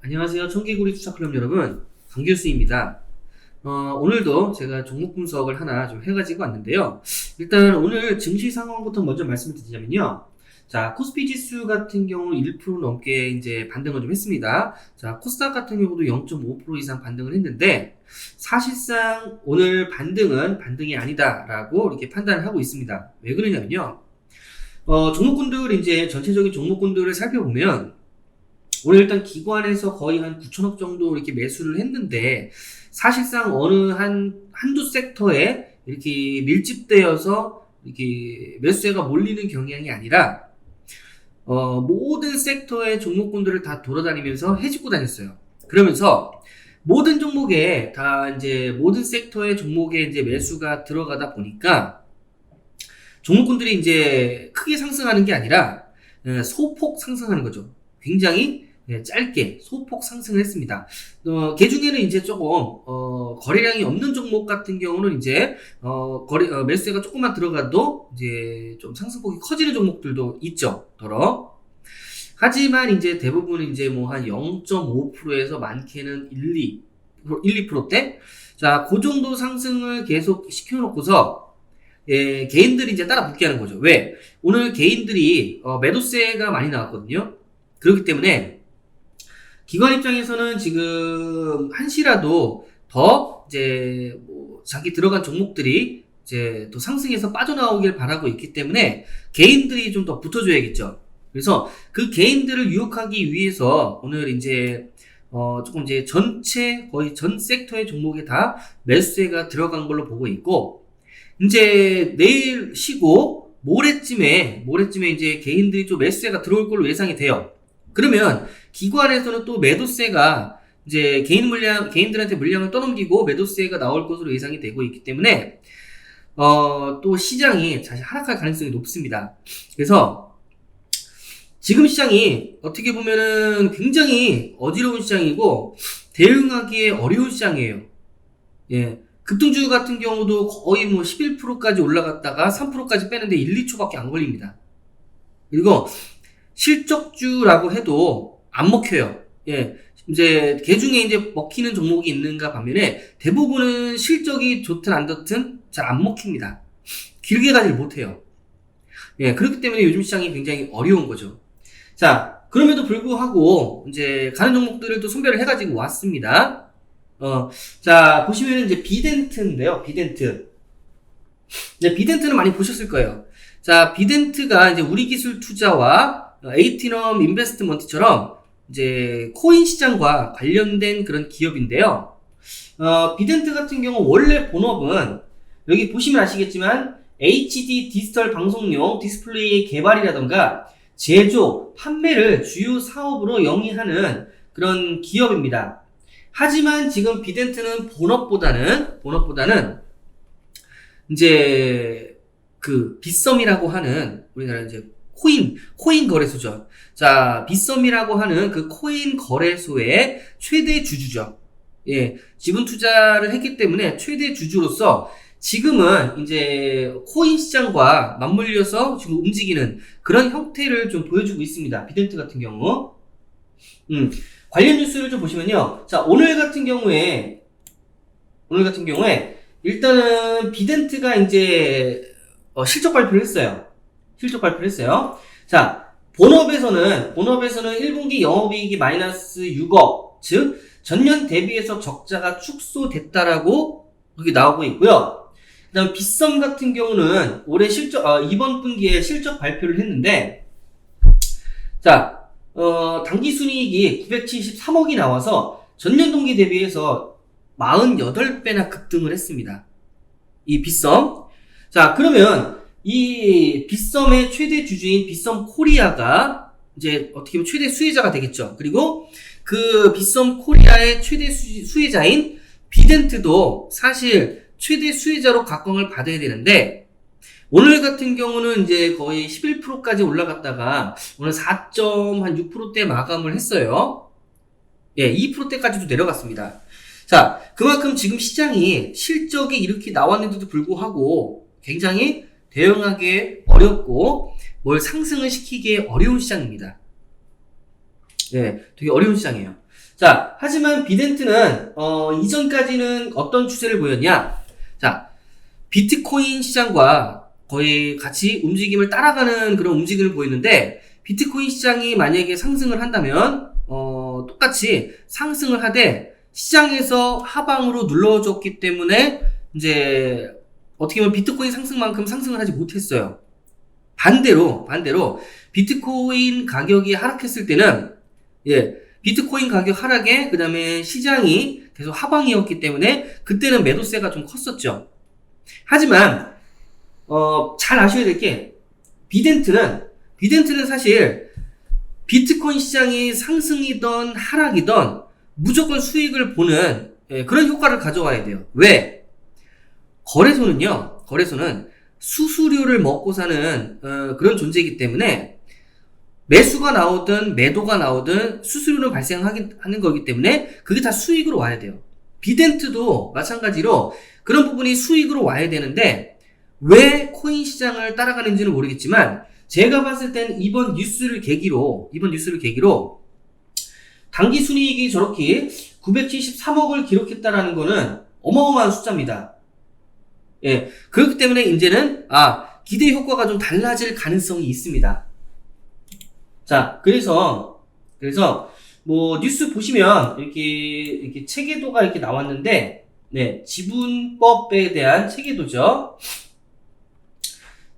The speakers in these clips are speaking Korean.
안녕하세요. 청개구리 투자클럽 여러분. 강교수입니다. 어, 오늘도 제가 종목 분석을 하나 좀 해가지고 왔는데요. 일단 오늘 증시 상황부터 먼저 말씀을 드리자면요. 자, 코스피 지수 같은 경우 1% 넘게 이제 반등을 좀 했습니다. 자, 코스닥 같은 경우도 0.5% 이상 반등을 했는데, 사실상 오늘 반등은 반등이 아니다라고 이렇게 판단을 하고 있습니다. 왜 그러냐면요. 어, 종목군들 이제 전체적인 종목군들을 살펴보면, 오늘 일단 기관에서 거의 한 9천억 정도 이렇게 매수를 했는데 사실상 어느 한 한두 섹터에 이렇게 밀집되어서 이렇게 매수세가 몰리는 경향이 아니라 어, 모든 섹터의 종목군들을 다 돌아다니면서 해집고 다녔어요. 그러면서 모든 종목에 다 이제 모든 섹터의 종목에 이제 매수가 들어가다 보니까 종목군들이 이제 크게 상승하는 게 아니라 예, 소폭 상승하는 거죠. 굉장히 예, 짧게 소폭 상승을 했습니다. 어, 그 중에는 이제 조금 어, 거래량이 없는 종목 같은 경우는 이제 어, 거래 어, 매수세가 조금만 들어가도 이제 좀 상승폭이 커지는 종목들도 있죠. 더러. 하지만 이제 대부분 이제 뭐 한 0.5%에서 많게는 1, 2, 1, 2%대. 자, 그 정도 상승을 계속 시켜놓고서 예, 개인들이 이제 따라 붙게 하는 거죠. 왜? 오늘 개인들이 어, 매도세가 많이 나왔거든요. 그렇기 때문에 기관 입장에서는 지금 한시라도 더 이제 뭐 자기 들어간 종목들이 이제 또 상승해서 빠져나오길 바라고 있기 때문에 개인들이 좀 더 붙어줘야겠죠. 그래서 그 개인들을 유혹하기 위해서 오늘 이제 어 조금 이제 전체 거의 전 섹터의 종목에 다 매수세가 들어간 걸로 보고 있고 이제 내일 쉬고 모레쯤에 모레쯤에 이제 개인들이 좀 매수세가 들어올 걸로 예상이 돼요. 그러면 기관에서는 또 매도세가 이제 개인 물량, 개인들한테 물량을 떠넘기고 매도세가 나올 것으로 예상이 되고 있기 때문에, 어, 또 시장이 다시 하락할 가능성이 높습니다. 그래서 지금 시장이 어떻게 보면은 굉장히 어지러운 시장이고 대응하기에 어려운 시장이에요. 예. 급등주 같은 경우도 거의 뭐 11%까지 올라갔다가 3%까지 빼는데 1, 2초밖에 안 걸립니다. 그리고 실적주라고 해도 안 먹혀요. 예. 이제 개 중에 이제 먹히는 종목이 있는가 반면에 대부분은 실적이 좋든 안 좋든 잘 안 먹힙니다. 길게 가질 못해요. 예, 그렇기 때문에 요즘 시장이 굉장히 어려운 거죠. 자, 그럼에도 불구하고 이제 가는 종목들을 또 선별을 해가지고 왔습니다. 어, 자 보시면 이제 비덴트인데요, 비덴트. 네, 비덴트는 많이 보셨을 거예요. 자, 비덴트가 이제 우리 기술 투자와 에이티넘 인베스트먼트처럼 이제 코인 시장과 관련된 그런 기업인데요. 어, 비덴트 같은 경우 원래 본업은 여기 보시면 아시겠지만 HD 디지털 방송용 디스플레이 개발이라던가 제조, 판매를 주요 사업으로 영위하는 그런 기업입니다. 하지만 지금 비덴트는 본업보다는 본업보다는 이제 그 빗썸이라고 하는 우리나라 이제 코인, 코인 거래소죠. 자, 빗썸이라고 하는 그 코인 거래소의 최대 주주죠. 예, 지분 투자를 했기 때문에 최대 주주로서 지금은 이제 코인 시장과 맞물려서 지금 움직이는 그런 형태를 좀 보여주고 있습니다. 비덴트 같은 경우. 음, 관련 뉴스를 좀 보시면요. 자, 오늘 같은 경우에, 오늘 같은 경우에, 일단은 비덴트가 이제, 어, 실적 발표를 했어요. 실적 발표를 했어요. 자, 본업에서는, 본업에서는 1분기 영업이익이 마이너스 6억, 즉, 전년 대비해서 적자가 축소됐다라고 여기 나오고 있고요. 그 다음 빗썸 같은 경우는 올해 실적, 어, 이번 분기에 실적 발표를 했는데, 자, 어, 당기 순이익이 973억이 나와서 전년 동기 대비해서 48배나 급등을 했습니다. 이 빗썸. 자, 그러면 이 빗썸의 최대 주주인 빗썸 코리아가 이제 어떻게 보면 최대 수혜자가 되겠죠. 그리고 그 빗썸 코리아의 최대 수, 혜자인 비덴트도 사실 최대 수혜자로 각광을 받아야 되는데 오늘 같은 경우는 이제 거의 11%까지 올라갔다가 오늘 4.6%대 마감을 했어요. 예, 2%대까지도 내려갔습니다. 자, 그만큼 지금 시장이 실적이 이렇게 나왔는데도 불구하고 굉장히 대응하기 어렵고 뭘 상승을 시키기 어려운 시장입니다. 네, 되게 어려운 시장이에요. 자, 하지만 비덴트는 어, 이전까지는 어떤 추세를 보였냐? 자, 비트코인 시장과 거의 같이 움직임을 따라가는 그런 움직임을 보였는데 비트코인 시장이 만약에 상승을 한다면 어, 똑같이 상승을 하되 시장에서 하방으로 눌러줬기 때문에 이제 어떻게 보면 비트코인 상승만큼 상승을 하지 못했어요. 반대로 반대로 비트코인 가격이 하락했을 때는 예 비트코인 가격 하락에 그다음에 시장이 계속 하방이었기 때문에 그때는 매도세가 좀 컸었죠. 하지만 어, 잘 아셔야 될 게 비덴트는 비덴트는 사실 비트코인 시장이 상승이던 하락이던 무조건 수익을 보는 예, 그런 효과를 가져와야 돼요. 왜? 거래소는요. 거래소는 수수료를 먹고 사는 어, 그런 존재이기 때문에 매수가 나오든 매도가 나오든 수수료는 발생하는 거기 때문에 그게 다 수익으로 와야 돼요. 비덴트도 마찬가지로 그런 부분이 수익으로 와야 되는데 왜 코인 시장을 따라가는지는 모르겠지만 제가 봤을 땐 이번 뉴스를 계기로 이번 뉴스를 계기로 단기 순이익이 저렇게 973억을 기록했다라는 거는 어마어마한 숫자입니다. 예. 그렇기 때문에 이제는 아, 기대 효과가 좀 달라질 가능성이 있습니다. 자, 그래서 그래서 뭐 뉴스 보시면 이렇게 이렇게 체계도가 이렇게 나왔는데 네, 지분법에 대한 체계도죠.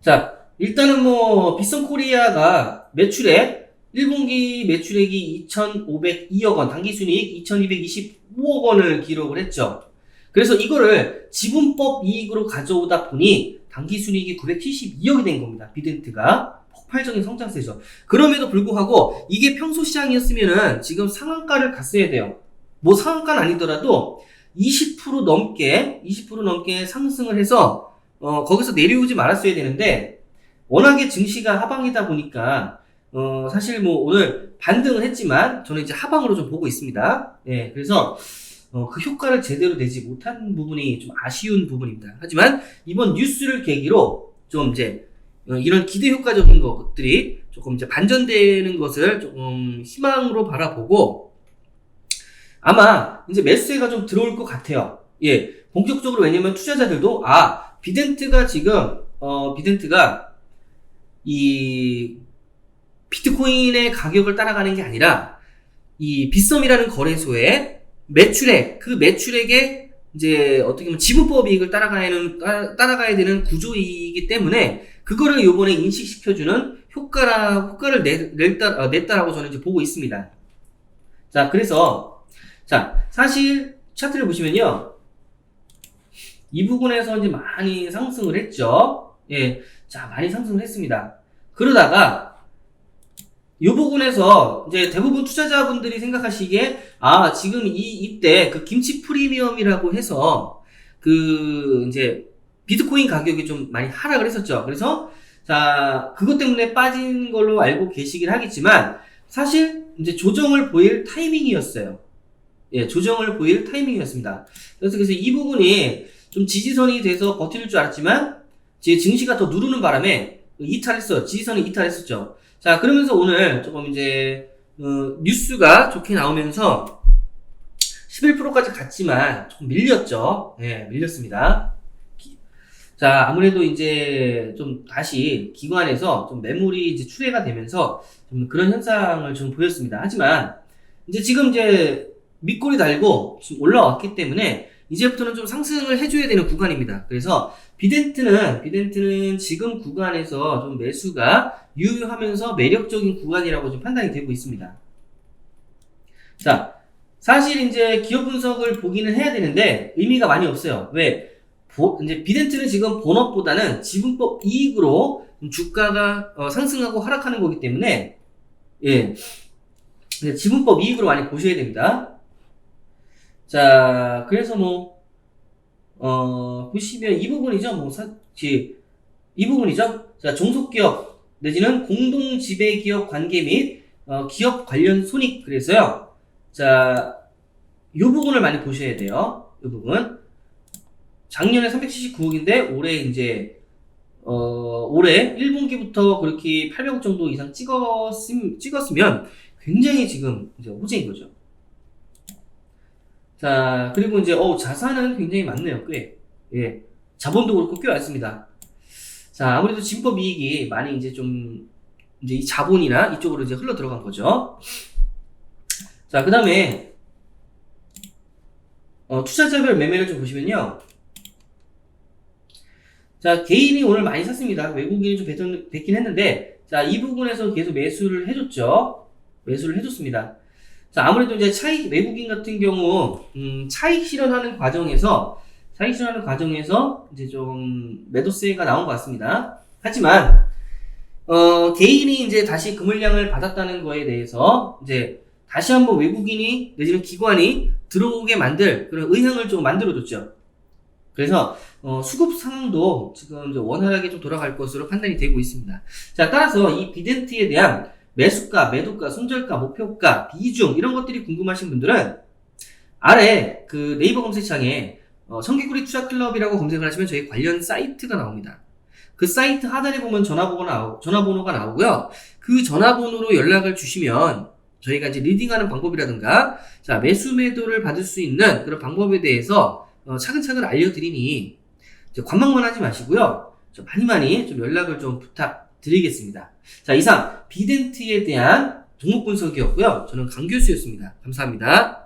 자, 일단은 뭐 비선 코리아가 매출액 1분기 매출액이 2,502억 원, 당기 순이익 2,225억 원을 기록을 했죠. 그래서 이거를 지분법 이익으로 가져오다 보니 당기 순이익이 972억이 된 겁니다. 비덴트가 폭발적인 성장세죠. 그럼에도 불구하고 이게 평소 시장이었으면은 지금 상한가를 갔어야 돼요. 뭐 상한가는 아니더라도 20% 넘게 20% 넘게 상승을 해서 어, 거기서 내려오지 말았어야 되는데 워낙에 증시가 하방이다 보니까 어, 사실 뭐 오늘 반등을 했지만 저는 이제 하방으로 좀 보고 있습니다. 예, 그래서 어, 그 효과를 제대로 내지 못한 부분이 좀 아쉬운 부분입니다. 하지만 이번 뉴스를 계기로 좀 이제 어, 이런 기대 효과적인 것들이 조금 이제 반전되는 것을 조금 희망으로 바라보고 아마 이제 매수세가 좀 들어올 것 같아요. 예, 본격적으로 왜냐면 투자자들도 아 비덴트가 지금 어 비덴트가 이 비트코인의 가격을 따라가는 게 아니라 이 빗썸이라는 거래소의 매출액 그 매출액에 이제 어떻게 보면 지분법 이익을 따라가는 따라, 따라가야 되는 구조이기 때문에 그거를 요번에 인식시켜주는 효과라 효과를 내, 냈다, 어, 냈다라고 저는 이제 보고 있습니다. 자 그래서 자 사실 차트를 보시면요 이 부분에서 이제 많이 상승을 했죠. 예, 자 많이 상승을 했습니다. 그러다가 이 부분에서 이제 대부분 투자자분들이 생각하시기에 아 지금 이 이때 그 김치 프리미엄이라고 해서 그 이제 비트코인 가격이 좀 많이 하락을 했었죠. 그래서 자 그것 때문에 빠진 걸로 알고 계시긴 하겠지만 사실 이제 조정을 보일 타이밍이었어요. 예, 조정을 보일 타이밍이었습니다. 그래서 그래서 이 부분이 좀 지지선이 돼서 버틸 줄 알았지만 제 증시가 더 누르는 바람에 이탈했어요. 지지선이 이탈했었죠. 자, 그러면서 오늘 조금 이제, 어, 뉴스가 좋게 나오면서 11%까지 갔지만 조금 밀렸죠. 예, 밀렸습니다. 기- 자, 아무래도 이제 좀 다시 기관에서 좀 매물이 이제 출회가 되면서 좀 그런 현상을 좀 보였습니다. 하지만 이제 지금 이제 밑골이 달고 지금 올라왔기 때문에 이제부터는 좀 상승을 해줘야 되는 구간입니다. 그래서 비덴트는 비덴트는 지금 구간에서 좀 매수가 유효하면서 매력적인 구간이라고 좀 판단이 되고 있습니다. 자, 사실 이제 기업 분석을 보기는 해야 되는데 의미가 많이 없어요. 왜? 보- 이제 비덴트는 지금 본업보다는 지분법 이익으로 주가가 어, 상승하고 하락하는 거기 때문에 예, 지분법 이익으로 많이 보셔야 됩니다. 자, 그래서 뭐 어, 보시면 이 부분이죠. 뭐, 사, 지, 이 부분이죠. 자, 종속기업, 내지는 공동지배기업 관계 및, 어, 기업 관련 손익. 그래서요. 자, 이 부분을 많이 보셔야 돼요. 이 부분. 작년에 379억인데, 올해 이제, 어, 올해 1분기부터 그렇게 800억 정도 이상 찍었음, 찍었으면 굉장히 지금 이제 호재인 거죠. 자, 그리고 이제, 어, 자산은 굉장히 많네요, 꽤. 예. 자본도 그렇고 꽤 많습니다. 자, 아무래도 진법 이익이 많이 이제 좀, 이제 이 자본이나 이쪽으로 이제 흘러 들어간 거죠. 자, 그 다음에, 어, 투자자별 매매를 좀 보시면요. 자, 개인이 오늘 많이 샀습니다. 외국인이 좀 뱉, 뱉긴 했는데, 자, 이 부분에서 계속 매수를 해줬죠. 매수를 해줬습니다. 자, 아무래도 이제 차익, 외국인 같은 경우, 음, 차익 실현하는 과정에서, 차익 실현하는 과정에서 이제 좀 매도세가 나온 것 같습니다. 하지만, 어, 개인이 이제 다시 그 물량을 받았다는 거에 대해서, 이제 다시 한번 외국인이, 내지는 기관이 들어오게 만들 그런 의향을 좀 만들어줬죠. 그래서, 어, 수급 상황도 지금 원활하게 좀 돌아갈 것으로 판단이 되고 있습니다. 자, 따라서 이 비덴트에 대한 매수가, 매도가, 손절가, 목표가, 비중 이런 것들이 궁금하신 분들은 아래 그 네이버 검색창에 어, 청개구리 투자 클럽이라고 검색을 하시면 저희 관련 사이트가 나옵니다. 그 사이트 하단에 보면 전화번호가 나오, 전화번호가 나오고요. 그 전화번호로 연락을 주시면 저희가 이제 리딩하는 방법이라든가 자 매수 매도를 받을 수 있는 그런 방법에 대해서 어, 차근차근 알려드리니 관망만 하지 마시고요. 좀 많이 많이 좀 연락을 좀 부탁 드리겠습니다. 자, 이상 비덴트에 대한 종목 분석이었고요. 저는 강 교수였습니다. 감사합니다.